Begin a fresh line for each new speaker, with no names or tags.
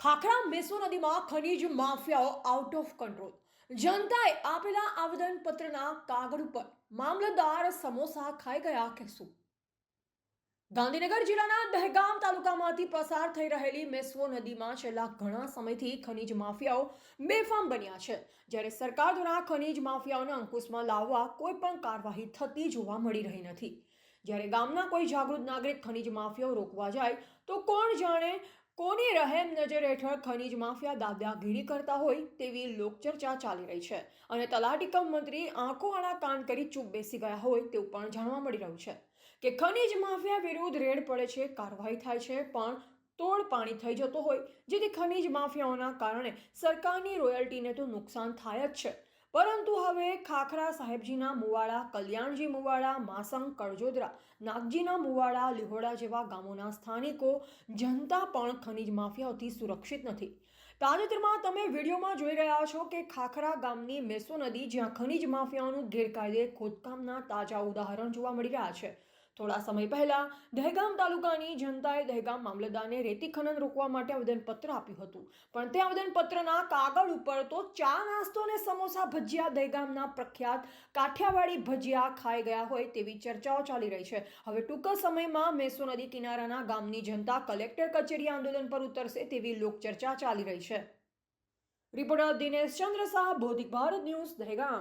Khakhra meso નદીમાં ખનીજ માફિયાઓ out of control જનતાએ આપેલા આવેદનપત્રના કાગળ ઉપર મામલતદાર સમોસા ખાઈ ગયા કે શું ગાંધીનગર જિલ્લાના દહેગામ તાલુકામાંથી પસાર થઈ રહેલી મેસવો નદીમાં છેલ્લા ઘણા સમયથી ખનીજ માફિયાઓ બેફામ બન્યા છે. જ્યારે સરકાર દ્વારા ખનીજ માફિયાઓને અંકુશમાં લાવવા કોઈ પણ કાર્યવાહી થતી જોવા મળી રહી નથી. જ્યારે ગામના કોઈ જાગૃત નાગરિક ખનીજ માફિયાઓ રોકવા જાય તો કોણ જાણે કોની રહેમ નજર હેઠળ ખનીજ માફિયા દાદાગીરી કરતા હોય તેવી લોકચર્ચા ચાલી રહી છે અને તલાટીકમ મંત્રી આંખો આડા કાન કરી ચૂપ બેસી ગયા હોય તેવું પણ જાણવા મળી રહ્યું છે કે ખનીજ માફિયા વિરુદ્ધ રેડ પડે છે, કાર્યવાહી થાય છે, પણ તોડ પાણી થઈ જતો હોય, જેથી ખનીજ માફિયાઓના કારણે સરકારની રોયલ્ટીને તો નુકસાન થાય જ છે. પરંતુ હવે ખાખરા સાહેબજીના મુવાડા, કલ્યાણજી મુવાડા, માસંગ કળજોદરા, નાગજીના મુવાડા, લિહોડા જેવા ગામોના સ્થાનિકો, જનતા પણ ખનીજ માફિયાઓથી સુરક્ષિત નથી. તાજેતરમાં તમે વિડીયોમાં જોઈ રહ્યા છો કે ખાખરા ગામની મેસો નદી જ્યાં ખનીજ માફિયાઓનું ગેરકાયદે ખોદકામના તાજા ઉદાહરણ જોવા મળી રહ્યા છે. થોડા સમય પહેલા દહેગામ તાલુકાની જનતાએ દહેગામ મામલતદારને રેતી ખનન રોકવા માટે આવેદનપત્ર આપ્યું હતું. પણ તે આવેદનપત્રના કાગળ ઉપર તો ચા નાસ્તો અને સમોસા ભજીયા દહેગામના પ્રખ્યાત કાઠિયાવાડી ભજીયા ખાઈ ગયા હોય તેવી ચર્ચાઓ ચાલી રહી છે. હવે ટૂંક સમયમાં મેસો નદી કિનારાના ગામની જનતા કલેક્ટર કચેરી આંદોલન પર ઉતરશે તેવી લોકચર્ચા ચાલી રહી છે. રિપોર્ટર દિનેશ ચંદ્ર શાહ, ભૌતિક ભારત ન્યૂઝ દહેગામ.